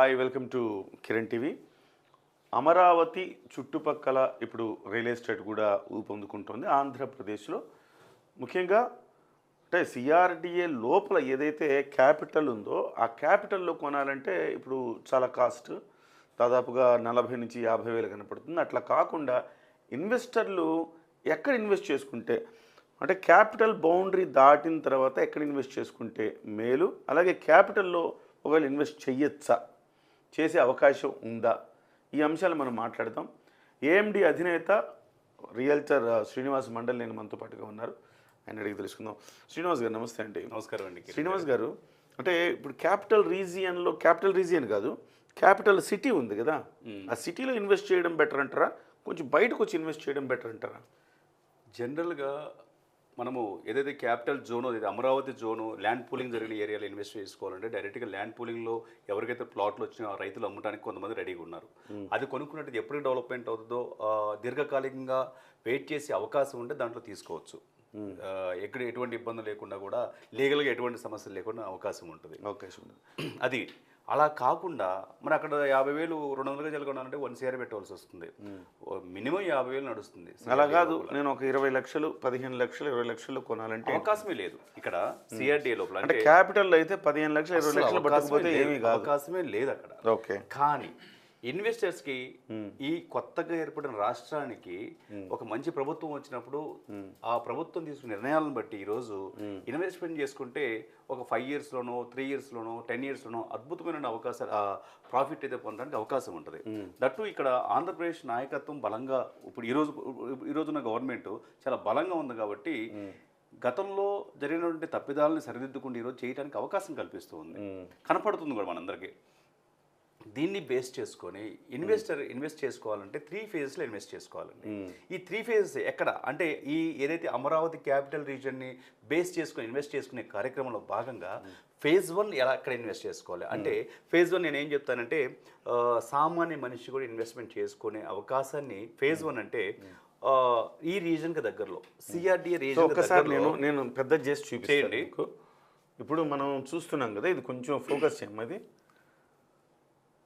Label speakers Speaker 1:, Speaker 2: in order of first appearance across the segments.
Speaker 1: Hi welcome to Kiran TV. Amaravati చుట్టుపక్కల ఇప్పుడు real estate కూడా ఊపందుకుంటుంది ఆంధ్రప్రదేశ్లో. ముఖ్యంగా అంటే సిఆర్డిఏ లోపల ఏదైతే క్యాపిటల్ ఉందో ఆ క్యాపిటల్లో కొనాలంటే ఇప్పుడు చాలా కాస్ట్. దాదాపుగా నలభై నుంచి యాభై వేలు కనపడుతుంది. అట్లా కాకుండా ఇన్వెస్టర్లు ఎక్కడ ఇన్వెస్ట్ చేసుకుంటే అంటే క్యాపిటల్ బౌండరీ దాటిన తర్వాత ఎక్కడ ఇన్వెస్ట్ చేసుకుంటే మేలు అలాగే క్యాపిటల్లో ఒకవేళ ఇన్వెస్ట్ చెయ్యొచ్చా? చేసే అవకాశం ఉందా? ఈ అంశాలు మనం మాట్లాడదాం. ఏఎండి అధినేత రియల్టర్ శ్రీనివాస్ మండల్ నేను మనతో పాటుగా ఉన్నారు. ఆయన అడిగి తెలుసుకుందాం. శ్రీనివాస్ గారు నమస్తే అండి.
Speaker 2: నమస్కారం అండి
Speaker 1: శ్రీనివాస్ గారు. అంటే ఇప్పుడు క్యాపిటల్ రీజియన్లో క్యాపిటల్ రీజియన్ కాదు క్యాపిటల్ సిటీ ఉంది కదా? ఆ సిటీలో ఇన్వెస్ట్ చేయడం బెటర్ అంటారా? కొంచెం బయటకు వచ్చి ఇన్వెస్ట్ చేయడం బెటర్ అంటారా?
Speaker 2: జనరల్గా మనము ఏదైతే క్యాపిటల్ జోన్ ఏదైతే అమరావతి జోను ల్యాండ్ పూలింగ్ జరిగిన ఏరియాలో ఇన్వెస్ట్ చేసుకోవాలంటే డైరెక్ట్గా ల్యాండ్ పూలింగ్లో ఎవరికైతే ప్లాట్లు వచ్చినా రైతులు అమ్మడానికి కొంతమంది రెడీగా ఉన్నారు. అది కొనుక్కున్నట్టు ఎప్పుడు డెవలప్మెంట్ అవుతుందో దీర్ఘకాలికంగా వెయిట్ చేసే అవకాశం ఉంటే దాంట్లో తీసుకోవచ్చు. ఎక్కడ ఎటువంటి ఇబ్బంది లేకుండా కూడా లీగల్గా ఎటువంటి సమస్యలు లేకుండా అవకాశం ఉంటుంది.
Speaker 1: అవకాశం ఉంది
Speaker 2: అది అలా కాకుండా మరి అక్కడ యాభై వేలు రెండు వందల గజాలు కొనాలంటే వన్ సిఆర్ పెట్టవలసి వస్తుంది. మినిమం యాభై వేలు నడుస్తుంది.
Speaker 1: అలా కాదు. నేను ఒక ఇరవై లక్షలు పదిహేను లక్షలు ఇరవై లక్షలు కొనాలంటే
Speaker 2: అవకాశమే లేదు. ఇక్కడ సిఆర్డీ లోపల.
Speaker 1: అంటే క్యాపిటల్ అయితే పదిహేను లక్షలు ఇరవై లక్షలు పట్టకపోతే. ఏమీ
Speaker 2: అవకాశమే లేదు అక్కడ.
Speaker 1: ఓకే.
Speaker 2: కానీ ఇన్వెస్టర్స్కి ఈ కొత్తగా ఏర్పడిన రాష్ట్రానికి ఒక మంచి ప్రభుత్వం వచ్చినప్పుడు ఆ ప్రభుత్వం తీసుకున్న నిర్ణయాలను బట్టి ఈరోజు ఇన్వెస్ట్మెంట్ చేసుకుంటే ఒక ఫైవ్ ఇయర్స్ లోనో త్రీ ఇయర్స్ లోనో టెన్ ఇయర్స్ లోనో అద్భుతమైన అవకాశాలు ప్రాఫిట్ అయితే పొందడానికి అవకాశం ఉంటుంది. దట్టు ఇక్కడ ఆంధ్రప్రదేశ్ నాయకత్వం బలంగా ఇప్పుడు ఈరోజు ఈరోజున్న గవర్నమెంట్ చాలా బలంగా ఉంది కాబట్టి గతంలో జరిగినటువంటి తప్పిదాలను సరిదిద్దుకుంటూ ఈరోజు చేయడానికి అవకాశం కల్పిస్తూ ఉంది. కనపడుతుంది కూడా మనందరికీ. దీన్ని బేస్ చేసుకొని ఇన్వెస్టర్ ఇన్వెస్ట్ చేసుకోవాలంటే త్రీ ఫేజెస్లో ఇన్వెస్ట్ చేసుకోవాలండి. ఈ త్రీ ఫేజెస్ ఎక్కడ? అంటే ఈ ఏదైతే అమరావతి క్యాపిటల్ రీజన్ని బేస్ చేసుకొని ఇన్వెస్ట్ చేసుకునే కార్యక్రమంలో భాగంగా ఫేజ్ వన్ ఎలా ఎక్కడ ఇన్వెస్ట్ చేసుకోవాలి? అంటే ఫేజ్ వన్ నేను ఏం చెప్తానంటే సామాన్య మనిషి కూడా ఇన్వెస్ట్మెంట్ చేసుకునే అవకాశాన్ని ఫేజ్ వన్ అంటే ఈ రీజన్కి దగ్గరలో సిఆర్డిఏ రీజన్
Speaker 1: ఒక్కసారి నేను నేను పెద్ద చేసి చూపించండి ఇప్పుడు మనం చూస్తున్నాం కదా ఇది కొంచెం ఫోకస్ చేయమ్మది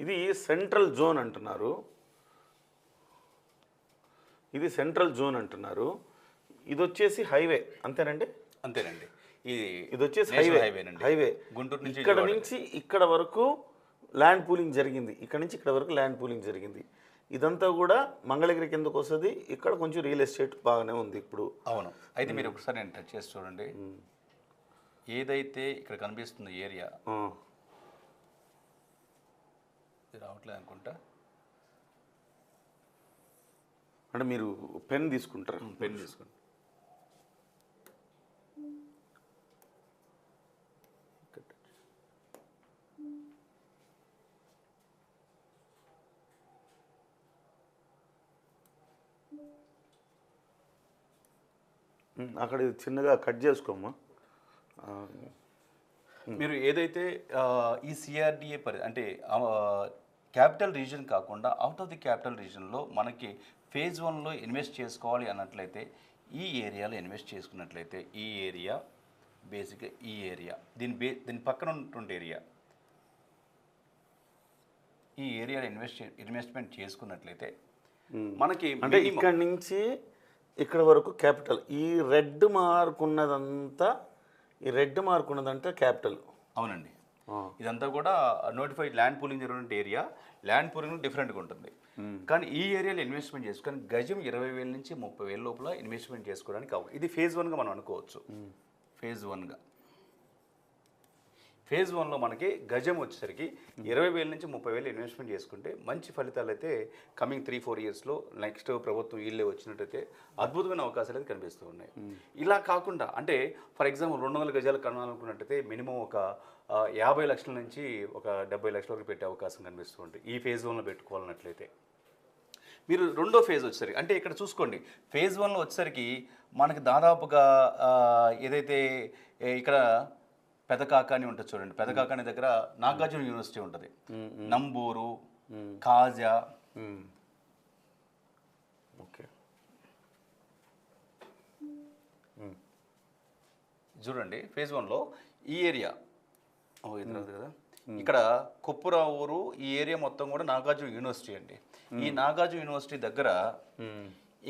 Speaker 1: ఇది సెంట్రల్ జోన్ అంటున్నారు. ఇది సెంట్రల్ జోన్ అంటున్నారు. ఇది వచ్చేసి హైవే అంతేనండి?
Speaker 2: అంతేనండి. ఇది
Speaker 1: ఇది వచ్చేసి హైవే
Speaker 2: హైవేనండి.
Speaker 1: హైవే.
Speaker 2: గుంటూరు నుంచి
Speaker 1: ఇక్కడ. నుంచి ఇక్కడ వరకు ల్యాండ్ పూలింగ్ జరిగింది. ఇక్కడ నుంచి ఇక్కడ వరకు ల్యాండ్ పూలింగ్ జరిగింది. ఇదంతా కూడా మంగళగిరి కిందకు వస్తుంది. ఇక్కడ కొంచెం రియల్ ఎస్టేట్ బాగానే ఉంది ఇప్పుడు.
Speaker 2: అవును. అయితే మీరు ఒకసారి నేను టచ్ చేసి చూడండి. ఏదైతే ఇక్కడ కనిపిస్తుంది ఏరియా ఇది రావట్లేదు అనుకుంటా.
Speaker 1: అంటే మీరు పెన్ తీసుకుంటారు?
Speaker 2: పెన్ తీసుకోండి
Speaker 1: ఉమ్, అక్కడ చిన్నగా కట్ చేసుకోమ్మా.
Speaker 2: మీరు ఏదైతే ఈ సిఆర్డిఏ పరి అంటే క్యాపిటల్ రీజన్ కాకుండా అవుట్ ఆఫ్ ది క్యాపిటల్ రీజన్లో మనకి ఫేజ్ వన్లో ఇన్వెస్ట్ చేసుకోవాలి అన్నట్లయితే ఈ ఏరియాలో ఇన్వెస్ట్ చేసుకున్నట్లయితే ఈ ఏరియా బేసిక్గా ఈ ఏరియా దీని బే దీని పక్కన ఉన్నటువంటి ఏరియా. ఈ ఏరియాలో ఇన్వెస్ట్ ఇన్వెస్ట్మెంట్ చేసుకున్నట్లయితే మనకి
Speaker 1: అంటే ఇక్కడ నుంచి ఇక్కడ వరకు క్యాపిటల్ ఈ రెడ్ మార్క్ ఉన్నదంతా ఈ రెడ్ మార్క్ ఉన్నదంతా క్యాపిటల్.
Speaker 2: అవునండి. ఇదంతా కూడా నోటిఫైడ్ ల్యాండ్ పూలింగ్ జరిగిన ఏరియా ల్యాండ్ పూలింగ్ డిఫరెంట్గా ఉంటుంది. కానీ ఈ ఏరియాలో ఇన్వెస్ట్మెంట్ చేసుకొని గజం ఇరవై వేల నుంచి ముప్పై వేల లోపల ఇన్వెస్ట్మెంట్ చేసుకోవడానికి ఇది ఫేజ్ వన్గా మనం అనుకోవచ్చు. ఫేజ్ వన్గా ఫేజ్ వన్లో మనకి గజం వచ్చేసరికి ఇరవై వేల నుంచి ముప్పై వేలు ఇన్వెస్ట్మెంట్ చేసుకుంటే మంచి ఫలితాలు అయితే కమింగ్ త్రీ ఫోర్ ఇయర్స్లో నెక్స్ట్ ప్రభుత్వం ఇల్లే వచ్చినట్టయితే అద్భుతమైన అవకాశాలు అయితే కనిపిస్తూ ఉన్నాయి. ఇలా కాకుండా అంటే ఫర్ ఎగ్జాంపుల్ రెండు వందల గజాలు కనాలనుకున్నట్టయితే మినిమం ఒక యాభై లక్షల నుంచి ఒక డెబ్బై లక్షల వరకు పెట్టే అవకాశం కనిపిస్తూ ఉంటుంది ఈ ఫేజ్ వన్లో పెట్టుకోవాలన్నట్లయితే. మీరు రెండో ఫేజ్ వచ్చేసరికి అంటే ఇక్కడ చూసుకోండి. ఫేజ్ వన్లో వచ్చేసరికి మనకి దాదాపుగా ఏదైతే ఇక్కడ ఇక్కడ పెదకాకాని ఉంటుంది చూడండి. పెదకాకాని దగ్గర నాగార్జున యూనివర్సిటీ ఉంటుంది. నంబూరు కాజా.
Speaker 1: ఓకే.
Speaker 2: చూడండి ఫేజ్ వన్లో ఈ ఏరియా. ఓ ఇది కదా. ఇక్కడ కుప్పురా ఊరు ఈ ఏరియా మొత్తం కూడా నాగార్జున యూనివర్సిటీ అండి. ఈ నాగార్జున యూనివర్సిటీ దగ్గర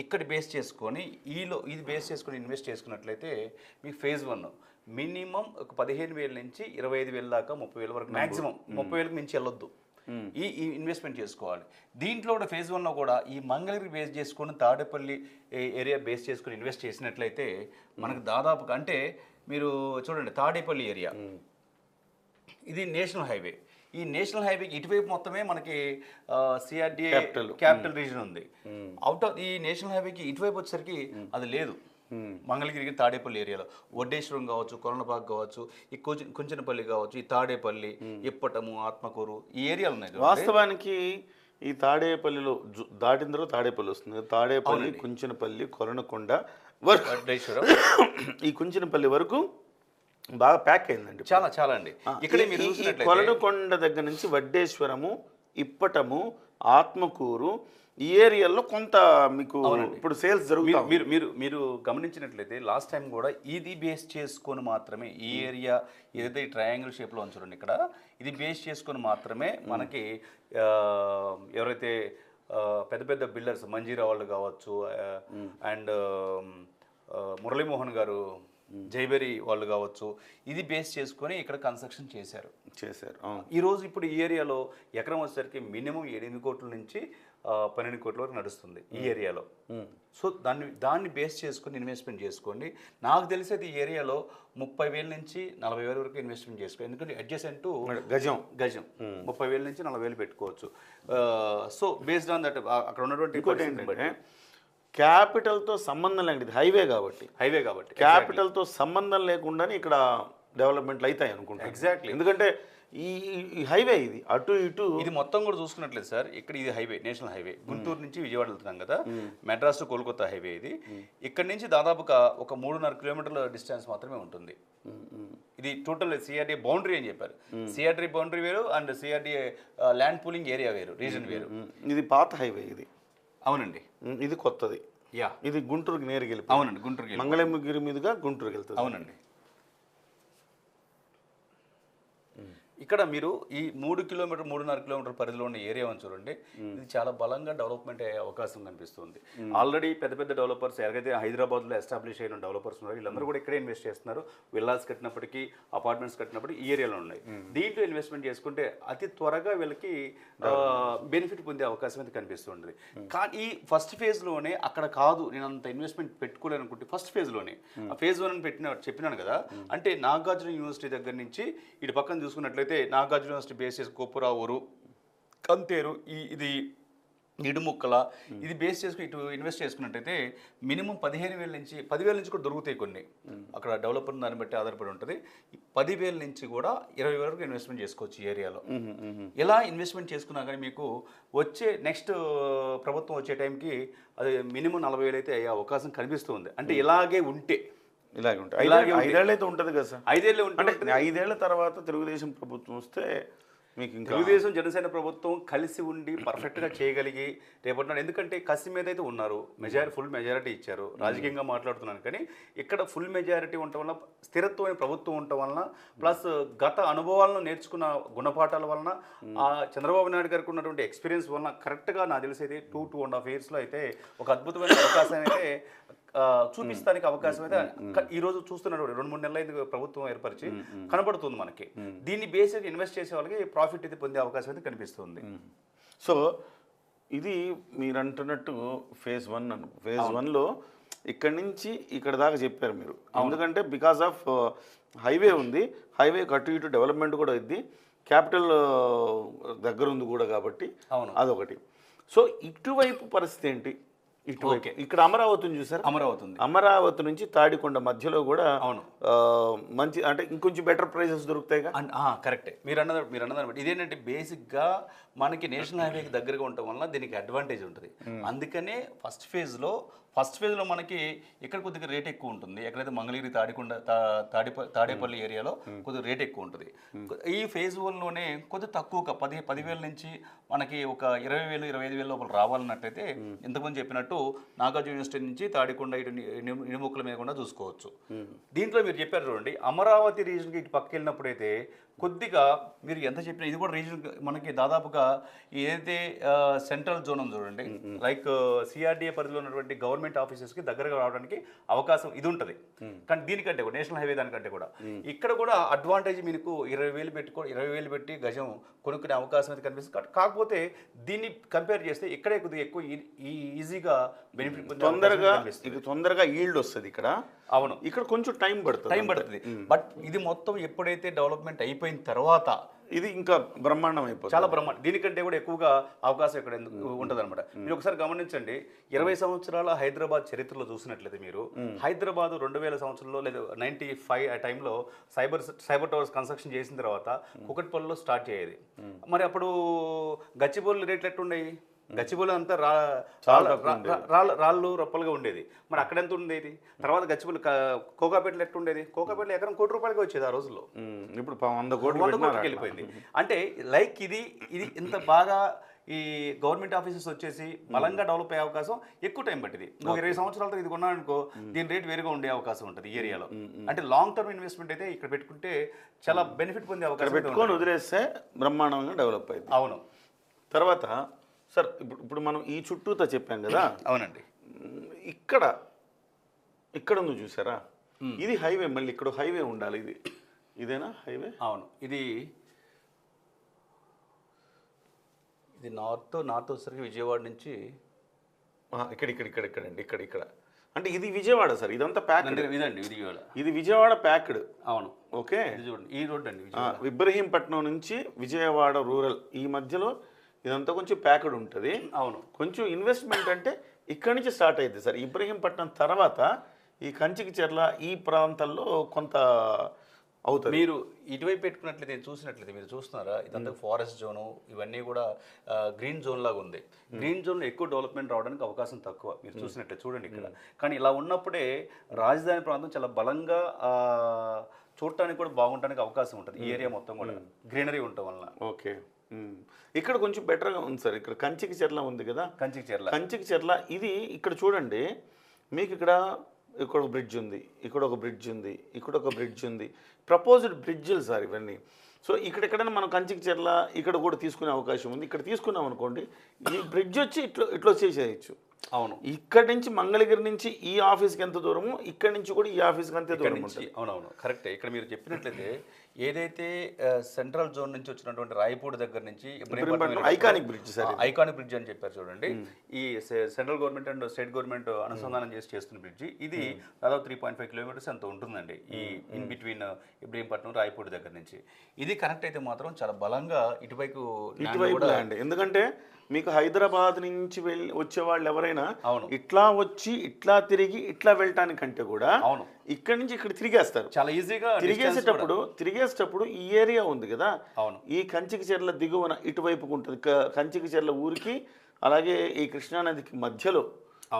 Speaker 2: ఇక్కడ బేస్ చేసుకొని ఈలో ఇది బేస్ చేసుకొని ఇన్వెస్ట్ చేసుకున్నట్లయితే మీకు ఫేజ్ వన్ మినిమం ఒక పదిహేను వేల నుంచి ఇరవై ఐదు వేల దాకా ముప్పై వేల వరకు మాక్సిమం ముప్పై వేలకు మించి వెళ్ళొద్దు. ఈ ఈ ఇన్వెస్ట్మెంట్ చేసుకోవాలి. దీంట్లో కూడా ఫేజ్ వన్లో కూడా ఈ మంగళగిరి బేస్ చేసుకొని తాడేపల్లి ఏరియా బేస్ చేసుకొని ఇన్వెస్ట్ చేసినట్లయితే మనకు దాదాపుగా అంటే మీరు చూడండి తాడేపల్లి ఏరియా ఇది నేషనల్ హైవే ఈ నేషనల్ హైవేకి ఇటువైపు మొత్తమే మనకి సిఆర్డిఏ. క్యాపిటల్ రీజన్ ఉంది. అవుట్ ఆఫ్ ఈ నేషనల్ హైవేకి ఇటువైపు వచ్చేసరికి అది లేదు. మంగళగిరికి తాడేపల్లి ఏరియాలో. వడ్డేశ్వరం కావచ్చు కొరణపాక్ కావచ్చు ఈ కొంచెం కుంచనపల్లి కావచ్చు ఈ తాడేపల్లి ఇప్పటము ఆత్మకూరు ఈ ఏరియాలు ఉన్నాయి.
Speaker 1: వాస్తవానికి ఈ తాడేపల్లిలో దాటిన తర్వాత తాడేపల్లి వస్తుంది. తాడేపల్లి. కుంచినపల్లి కొరణకొండ వరకు
Speaker 2: వడ్డేశ్వరం
Speaker 1: ఈ కుంచినపల్లి వరకు బాగా ప్యాక్ అయిందండి
Speaker 2: చాలా చాలా అండి. ఇక్కడే మీరు
Speaker 1: కొలనుకొండ దగ్గర నుంచి వడ్డేశ్వరము ఇప్పటము ఆత్మకూరు ఈ ఏరియాలో కొంత మీకు ఇప్పుడు సేల్స్ జరుగుతా
Speaker 2: మీరు మీరు మీరు గమనించినట్లయితే లాస్ట్ టైం కూడా ఇది బేస్ చేసుకొని మాత్రమే ఈ ఏరియా ఏదైతే ఈ ట్రయాంగిల్ షేప్లో చూడండి ఇక్కడ ఇది బేస్ చేసుకొని మాత్రమే మనకి ఎవరైతే పెద్ద పెద్ద బిల్డర్స్ మంజీరా వాళ్ళు కావచ్చు అండ్ మురళీమోహన్ గారు జైబెరి వాళ్ళు కావచ్చు ఇది బేస్ చేసుకొని ఇక్కడ కన్స్ట్రక్షన్ చేశారు.
Speaker 1: చేశారు అవును.
Speaker 2: ఈ రోజు ఇప్పుడు ఈ ఏరియాలో ఎకరం వచ్చేసరికి మినిమం ఎనిమిది కోట్ల నుంచి పన్నెండు కోట్ల వరకు నడుస్తుంది ఈ ఏరియాలో. సో దాన్ని దాన్ని బేస్ చేసుకొని ఇన్వెస్ట్మెంట్ చేసుకోండి. నాకు తెలిసేది ఈ ఏరియాలో ముప్పై వేల నుంచి నలభై వేల వరకు ఇన్వెస్ట్మెంట్ చేసుకోండి ఎందుకంటే అడ్జసెంట్
Speaker 1: గజం.
Speaker 2: గజం. ముప్పై వేల నుంచి నలభై వేలు పెట్టుకోవచ్చు. సో బేస్డ్ ఆన్ దట్ అక్కడ ఉన్నటువంటి
Speaker 1: ఇంకోటి ఏంటంటే క్యాపిటల్తో సంబంధం లేనిది హైవే కాబట్టి.
Speaker 2: హైవే కాబట్టి
Speaker 1: క్యాపిటల్తో సంబంధం లేకుండానే ఇక్కడ డెవలప్మెంట్లు అవుతాయి అనుకుంటా
Speaker 2: Exactly.
Speaker 1: ఎందుకంటే ఈ ఈ హైవే ఇది అటు ఇటు
Speaker 2: ఇది మొత్తం కూడా చూసుకున్నట్లేదు సార్ ఇక్కడ ఇది హైవే నేషనల్ హైవే. గుంటూరు నుంచి విజయవాడ వెళ్తున్నాం కదా మెడ్రాస్ టు కోల్కతా హైవే ఇది. ఇక్కడ నుంచి దాదాపుగా ఒక మూడున్నర కిలోమీటర్ల డిస్టెన్స్ మాత్రమే ఉంటుంది. ఇది టోటల్ సిఆర్డీ బౌండరీ అని చెప్పారు. సిఆర్డీ బౌండరీ వేరు and CRD land pooling area వేరు రీజన్ వేరు.
Speaker 1: ఇది పాత హైవే ఇది.
Speaker 2: అవునండి.
Speaker 1: ఇది కొత్తది.
Speaker 2: యా.
Speaker 1: ఇది గుంటూరుకి నేరుగా వెళ్ళి
Speaker 2: అవునండి గుంటూరుకి వెళ్ళి.
Speaker 1: మంగళగిరి మీదుగా గుంటూరుకి వెళ్తుంది.
Speaker 2: అవునండి. ఇక్కడ మీరు ఈ మూడు కిలోమీటర్ మూడున్నర కిలోమీటర్ పరిధిలో ఉన్న ఏరియా చూడండి. ఇది చాలా బలంగా డెవలప్మెంట్ అయ్యే అవకాశం కనిపిస్తుంది. ఆల్రెడీ పెద్ద పెద్ద డెవలపర్స్ ఎవరైతే హైదరాబాద్లో ఎస్టాబ్లిష్ అయిన డెవలపర్స్ ఉన్నారు వీళ్ళందరూ కూడా ఇక్కడే ఇన్వెస్ట్ చేస్తున్నారు. విల్లాస్ కట్టినప్పటికీ అపార్ట్మెంట్స్ కట్టినప్పటికీ ఈ ఏరియాలో ఉన్నాయి. దీంట్లో ఇన్వెస్ట్మెంట్ చేసుకుంటే అతి త్వరగా వీళ్ళకి బెనిఫిట్ పొందే అవకాశం అయితే కనిపిస్తుంది. కానీ ఈ ఫస్ట్ ఫేజ్లోనే అక్కడ కాదు నేను అంత ఇన్వెస్ట్మెంట్ పెట్టుకోలేను అనుకుంటే ఫస్ట్ ఫేజ్లోనే ఆ ఫేజ్ వన్ అని పెట్టిన చెప్పినాను కదా. అంటే నాగార్జున యూనివర్సిటీ దగ్గర నుంచి ఇటు పక్కన చూసుకున్నట్లయితే నాగార్జున యూనివర్సిటీ బేస్ చేసి కోపురా ఊరు కంతేరు ఈ ఇది ఇడుముక్కల ఇది బేస్ చేసుకుని ఇటు ఇన్వెస్ట్ చేసుకున్నట్టయితే మినిమం పదిహేను వేల నుంచి పదివేల నుంచి కూడా దొరుకుతాయి కొన్ని. అక్కడ డెవలపర్ దాన్ని బట్టి ఆధారపడి ఉంటుంది. పదివేల నుంచి కూడా ఇరవై వేల వరకు ఇన్వెస్ట్మెంట్ చేసుకోవచ్చు ఈ ఏరియాలో. ఎలా ఇన్వెస్ట్మెంట్ చేసుకున్నా కానీ మీకు వచ్చే నెక్స్ట్ ప్రభుత్వం వచ్చే టైంకి అది మినిమం నలభై వేలు అయితే అయ్యే అవకాశం కనిపిస్తుంది అంటే ఇలాగే ఉంటే
Speaker 1: ఇలాగే ఉంటాయి.
Speaker 2: ఇలాగే
Speaker 1: ఐదేళ్ళు- అయితే ఉంటుంది కదా సార్.
Speaker 2: ఐదేళ్ళు ఉంటే
Speaker 1: అంటే ఐదేళ్ళ తర్వాత తెలుగుదేశం ప్రభుత్వం వస్తే మీకు
Speaker 2: తెలుగుదేశం జనసేన ప్రభుత్వం కలిసి ఉండి పర్ఫెక్ట్గా చేయగలిగి రేపటి నాడు ఎందుకంటే కసి మీద అయితే ఉన్నారు. మెజారిటీ ఫుల్ మెజారిటీ ఇచ్చారు. రాజకీయంగా మాట్లాడుతున్నాను కానీ ఇక్కడ ఫుల్ మెజారిటీ ఉండటం వల్ల స్థిరత్వమైన ప్రభుత్వం ఉండటం వలన ప్లస్ గత అనుభవాలను నేర్చుకున్న గుణపాఠాల వలన ఆ చంద్రబాబు నాయుడు గారికి ఉన్నటువంటి ఎక్స్పీరియన్స్ వలన కరెక్ట్గా నాకు తెలిసేది టూ టూ అండ్ హాఫ్ ఇయర్స్లో అయితే ఒక అద్భుతమైన అవకాశం అయితే చూపిస్తానికి అవకాశం అయితే క- ఈ రోజు చూస్తున్నటువంటి రెండు మూడు నెలలు అయింది ప్రభుత్వం ఏర్పరిచి. కనబడుతుంది మనకి. దీన్ని బేసిక్ ఇన్వెస్ట్ చేసే వాళ్ళకి ప్రాఫిట్ అయితే పొందే అవకాశం అయితే కనిపిస్తుంది.
Speaker 1: సో ఇది మీరు అంటున్నట్టు ఫేజ్ వన్ అను. ఫేజ్ వన్లో ఇక్కడి నుంచి ఇక్కడ దాకా చెప్పారు మీరు. ఎందుకంటే బికాస్ ఆఫ్ హైవే ఉంది. హైవే అటు ఇటు డెవలప్మెంట్ కూడా ఉంది క్యాపిటల్ దగ్గర ఉంది కూడా కాబట్టి
Speaker 2: అవును.
Speaker 1: అదొకటి. సో ఇటువైపు పరిస్థితి ఏంటి? ఇటువైపు. ఇక్కడ అమరావతి చూసారా?
Speaker 2: అమరావతి ఉంది
Speaker 1: అమరావతి నుంచి తాడికొండ మధ్యలో కూడా
Speaker 2: అవును.
Speaker 1: మంచి అంటే ఇంకొంచెం బెటర్ ప్రైసెస్ దొరుకుతాయిగా?
Speaker 2: అండ్ కరెక్టే మీరు అన్నది మీరు అన్నదాన్ని బట్టి ఇదేంటంటే బేసిక్గా మనకి నేషనల్ హైవేకి దగ్గరగా ఉండటం వల్ల దీనికి అడ్వాంటేజ్ ఉంటుంది. అందుకనే ఫస్ట్ ఫేజ్లో ఫస్ట్ ఫేజ్లో మనకి ఇక్కడ కొద్దిగా రేట్ ఎక్కువ ఉంటుంది. ఎక్కడైతే మంగళగిరి తాడికొండ తాడిప తాడేపల్లి ఏరియాలో కొద్దిగా రేట్ ఎక్కువ ఉంటుంది. ఈ ఫేజ్ వన్లోనే కొద్దిగా తక్కువగా పది పదివేల నుంచి మనకి ఒక ఇరవై వేలు ఇరవై ఐదు వేల లోపల రావాలన్నట్టయితే ఇంతకుముందు చెప్పినట్టు నాగార్జున యూనివర్సిటీ నుంచి తాడికొండ ఇటు ఇనుముక్కల మీద కూడా చూసుకోవచ్చు. దీంట్లో మీరు చెప్పారు చూడండి. అమరావతి రీజన్కి ఇటు పక్క వెళ్ళినప్పుడైతే కొద్దిగా మీరు ఎంత చెప్పినా ఇది కూడా రీజన్ మనకి దాదాపుగా ఏదైతే సెంట్రల్ జోన్ ఉంది చూడండి లైక్ సిఆర్డిఏ పరిధిలో ఉన్నటువంటి గవర్నమెంట్ ఆఫీసెస్కి దగ్గరగా రావడానికి అవకాశం ఇది ఉంటుంది. కానీ దీనికంటే కూడా నేషనల్ హైవే దానికంటే కూడా ఇక్కడ కూడా అడ్వాంటేజ్ మీకు ఇరవై వేలు పెట్టుకో ఇరవై వేలు పెట్టి గజం కొనుక్కునే అవకాశం అయితే కనిపిస్తుంది. కాకపోతే దీన్ని కంపేర్ చేస్తే ఇక్కడే కొద్దిగా ఎక్కువ ఈజీగా బెనిఫిట్
Speaker 1: తొందరగా. ఇది తొందరగా ఈల్డ్ వస్తుంది ఇక్కడ.
Speaker 2: అవును.
Speaker 1: ఇక్కడ కొంచెం టైం పడుతుంది
Speaker 2: టైం పడుతుంది. బట్ ఇది మొత్తం ఎప్పుడైతే డెవలప్మెంట్ అయిపోయిన తర్వాత
Speaker 1: ఇది ఇంకా బ్రహ్మాండం అయిపోతుంది.
Speaker 2: చాలా బ్రహ్మాండ. దీనికంటే కూడా ఎక్కువగా అవకాశం ఇక్కడ ఉంటుంది అనమాట మీరు ఒకసారి గమనించండి ఇరవై సంవత్సరాల హైదరాబాద్ చరిత్రలో చూసినట్లయితే మీరు హైదరాబాద్ రెండు వేల సంవత్సరంలో లేదా నైన్టీ ఫైవ్ ఆ టైంలో సైబర్ సైబర్ టవర్స్ కన్స్ట్రక్షన్ చేసిన తర్వాత కుకట్పల్లిలో స్టార్ట్ అయ్యేది మరి అప్పుడు గచ్చిబౌలి రేట్లు ఎట్లుండేవి గచ్చిబౌలి అంతా రా రాళ్ళ- రాళ్ళు రప్పలుగా ఉండేది. మరి అక్కడ ఎంత ఉండేది? తర్వాత గచ్చిబౌలి కోకాపేటలో ఎట్లుండేది కోకాపేటలో ఎకరం కోటి రూపాయలకి వచ్చేది ఆ రోజుల్లో.
Speaker 1: ఇప్పుడు వంద కోట్లు
Speaker 2: వంద కోట్లకి వెళ్ళిపోయింది. అంటే లైక్ ఇది ఇది ఇంత బాగా ఈ గవర్నమెంట్ ఆఫీసెస్ వచ్చేసి బలంగా డెవలప్ అయ్యే అవకాశం ఎక్కువ టైం పట్టింది. ఇంకొక ఇరవై సంవత్సరాలతో ఇది కొన్నానుకో దీని రేట్ వేరుగా ఉండే అవకాశం ఉంటుంది ఈ ఏరియాలో. అంటే లాంగ్ టర్మ్ ఇన్వెస్ట్మెంట్ అయితే ఇక్కడ పెట్టుకుంటే చాలా బెనిఫిట్ పొందే అవకాశం
Speaker 1: పెట్టుకొని. వదిలేస్తే బ్రహ్మాండంగా డెవలప్ అయింది
Speaker 2: అవును.
Speaker 1: తర్వాత సార్ ఇప్పుడు ఇప్పుడు మనం ఈ చుట్టూతో చెప్పాం కదా.
Speaker 2: అవునండి.
Speaker 1: ఇక్కడ ఇక్కడ ఉంది చూసారా? ఇది హైవే మళ్ళీ ఇక్కడ హైవే ఉండాలి ఇది. ఇదేనా హైవే?
Speaker 2: అవును. ఇది ఇది నార్త్ నార్త్ వచ్చేసరికి విజయవాడ నుంచి
Speaker 1: ఇక్కడ ఇక్కడ ఇక్కడ ఇక్కడ అండి ఇక్కడ ఇక్కడ. అంటే ఇది విజయవాడ సార్ ఇదంతా ప్యాక్డ్.
Speaker 2: అంటే ఇదండి విజయవాడ.
Speaker 1: ఇది విజయవాడ ప్యాక్డ్.
Speaker 2: అవును.
Speaker 1: ఓకే.
Speaker 2: ఇది చూడండి ఈ రోడ్ అండి
Speaker 1: ఇబ్రహీంపట్నం నుంచి విజయవాడ రూరల్ ఈ మధ్యలో ఇదంతా కొంచెం ప్యాక్డ్ ఉంటుంది.
Speaker 2: అవును.
Speaker 1: కొంచెం ఇన్వెస్ట్మెంట్ అంటే ఇక్కడి నుంచి స్టార్ట్ అయింది సార్. ఇబ్రహీంపట్నం తర్వాత ఈ కంచికి చెర్ల ఈ ప్రాంతాల్లో కొంత అవుతుంది.
Speaker 2: మీరు ఇటువైపు పెట్టుకున్నట్లయితే చూసినట్లయితే మీరు చూస్తున్నారా? ఇదంతా ఫారెస్ట్ జోను ఇవన్నీ కూడా గ్రీన్ జోన్ లాగా ఉంది. గ్రీన్ జోన్లో ఎక్కువ డెవలప్మెంట్ రావడానికి అవకాశం తక్కువ. మీరు చూసినట్లయితే చూడండి ఇక్కడ. కానీ ఇలా ఉన్నప్పుడే రాజధాని ప్రాంతం చాలా బలంగా చూడటానికి కూడా బాగుండడానికి అవకాశం ఉంటుంది. ఈ ఏరియా మొత్తం కూడా. గ్రీనరీ ఉండటం వలన.
Speaker 1: ఓకే. ఇక్కడ కొంచెం బెటర్గా ఉంది సార్. ఇక్కడ కంచికి చెర్ల ఉంది కదా.
Speaker 2: కంచికి చేరల.
Speaker 1: కంచికి చెర్ల. ఇది ఇక్కడ చూడండి. మీకు ఇక్కడ ఇక్కడ ఒక బ్రిడ్జ్ ఉంది. ఇక్కడ ఒక బ్రిడ్జ్ ఉంది. ఇక్కడ ఒక బ్రిడ్జ్ ఉంది. ప్రపోజ్డ్ బ్రిడ్జ్లు సార్ ఇవన్నీ. సో ఇక్కడ ఎక్కడైనా మనం కంచికి చెర్ల ఇక్కడ కూడా తీసుకునే అవకాశం ఉంది. ఇక్కడ తీసుకున్నాం అనుకోండి ఈ బ్రిడ్జ్ వచ్చి ఇట్లా ఇట్లా వచ్చేసేయచ్చు.
Speaker 2: అవును.
Speaker 1: ఇక్కడి నుంచి మంగళగిరి నుంచి ఈ ఆఫీస్కి ఎంత దూరము ఇక్కడి నుంచి కూడా ఈ ఆఫీస్కి అంతే దూరం
Speaker 2: అవునవును. కరెక్టే. ఇక్కడ మీరు చెప్పినట్లయితే ఏదైతే సెంట్రల్ జోన్ నుంచి వచ్చినటువంటి రాయపూడి దగ్గర నుంచి
Speaker 1: ఐకానిక్ బ్రిడ్జ్.
Speaker 2: ఐకానిక్ బ్రిడ్జ్ అని చెప్పారు చూడండి. ఈ central government and state government అనుసంధానం చేసి చేస్తున్న బ్రిడ్జ్ ఇది దాదాపు త్రీ పాయింట్ ఫైవ్ కిలోమీటర్స్ అంత ఉంటుందండి ఈ ఇన్ బిట్వీన్ ఇబ్రహీంపట్నం రాయపూడి దగ్గర నుంచి. ఇది కనెక్ట్ అయితే మాత్రం చాలా బలంగా ఇటువైపు
Speaker 1: ఇటువైపు ఎందుకంటే మీకు హైదరాబాద్ నుంచి వెళ్ళి వచ్చే వాళ్ళు ఎవరైనా
Speaker 2: అవును.
Speaker 1: ఇట్లా వచ్చి ఇట్లా తిరిగి ఇట్లా వెళ్ళటానికంటే కూడా
Speaker 2: అవును.
Speaker 1: ఇక్కడి నుంచి ఇక్కడ తిరిగేస్తారు.
Speaker 2: చాలా ఈజీగా
Speaker 1: తిరిగేసేటప్పుడు తిరిగేసేటప్పుడు ఈ ఏరియా ఉంది కదా?
Speaker 2: అవును.
Speaker 1: ఈ కంచికి చెర్ల దిగువన ఇటువైపుకు ఉంటుంది. కంచికి చెర్ల ఊరికి అలాగే ఈ కృష్ణానదికి మధ్యలో.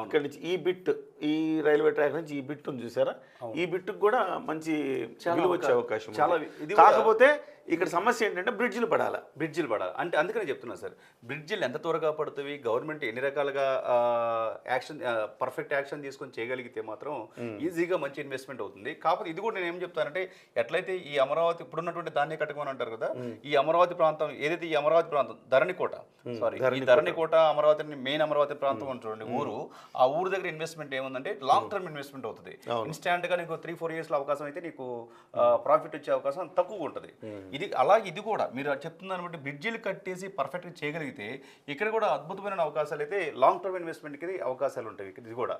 Speaker 1: ఇక్కడ నుంచి ఈ బిట్ ఈ రైల్వే ట్రాక్ నుంచి ఈ బిట్ ఉంది చూసారా? ఈ బిట్కి కూడా మంచి వచ్చే అవకాశం.
Speaker 2: చాలా
Speaker 1: కాకపోతే ఇక్కడ సమస్య ఏంటంటే బ్రిడ్జిలు పడాలి
Speaker 2: బ్రిడ్జిలు పడాలి. అంటే అందుకనే చెప్తున్నా సార్ బ్రిడ్జిలు ఎంత త్వరగా పడుతుంది గవర్నమెంట్ ఎన్ని రకాలుగా యాక్షన్ పర్ఫెక్ట్ యాక్షన్ తీసుకొని చేయగలిగితే మాత్రం ఈజీగా మంచి ఇన్వెస్ట్మెంట్ అవుతుంది. కాకపోతే ఇది కూడా నేను ఏం చెప్తానంటే ఎట్లయితే ఈ అమరావతి ఇప్పుడున్నటువంటి ధాన్య కటకమని అంటారు కదా ఈ అమరావతి ప్రాంతం ఏదైతే ఈ అమరావతి ప్రాంతం ధరణికోట సారీ ఈ ధరణికోట. అమరావతి మెయిన్ అమరావతి ప్రాంతం చూడండి ఊరు ఆ ఊరు దగ్గర ఇన్వెస్ట్మెంట్ ఏముందంటే లాంగ్ టర్మ్ ఇన్వెస్ట్మెంట్ అవుతుంది. ఇన్స్టాంట్గా నీకు త్రీ ఫోర్ ఇయర్స్లో అవకాశం అయితే నీకు ప్రాఫిట్ వచ్చే అవకాశం తక్కువ ఉంటుంది. ఇది అలాగే ఇది కూడా మీరు చెప్తున్న బట్టి బ్రిడ్జిలు కట్టేసి పర్ఫెక్ట్గా చేయగలిగితే ఇక్కడ కూడా అద్భుతమైన అవకాశాలు అయితే లాంగ్ టర్మ్ ఇన్వెస్ట్మెంట్కి అవకాశాలు ఉంటాయి ఇది కూడా.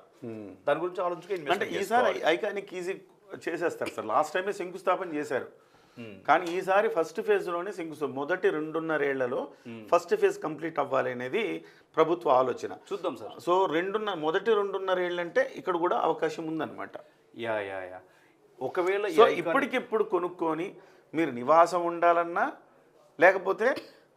Speaker 2: దాని గురించి ఆలోచించుకుని
Speaker 1: అంటే ఈసారి ఐకానిక్ ఈజీ చేసేస్తారు సార్. లాస్ట్ టైమే శంకుస్థాపన చేశారు. కానీ ఈసారి ఫస్ట్ ఫేజ్లోనే శంకుస్థాపన మొదటి రెండున్నరేళ్ళలో ఫస్ట్ ఫేజ్ కంప్లీట్ అవ్వాలి అనేది ప్రభుత్వ ఆలోచన.
Speaker 2: చూద్దాం సార్.
Speaker 1: సో రెండున్న మొదటి రెండున్నరేళ్ళు అంటే ఇక్కడ కూడా అవకాశం ఉందన్నమాట.
Speaker 2: యా యా యా ఒకవేళ
Speaker 1: ఇప్పటికిప్పుడు కొనుక్కొని మీరు నివాసం ఉండాలన్నా లేకపోతే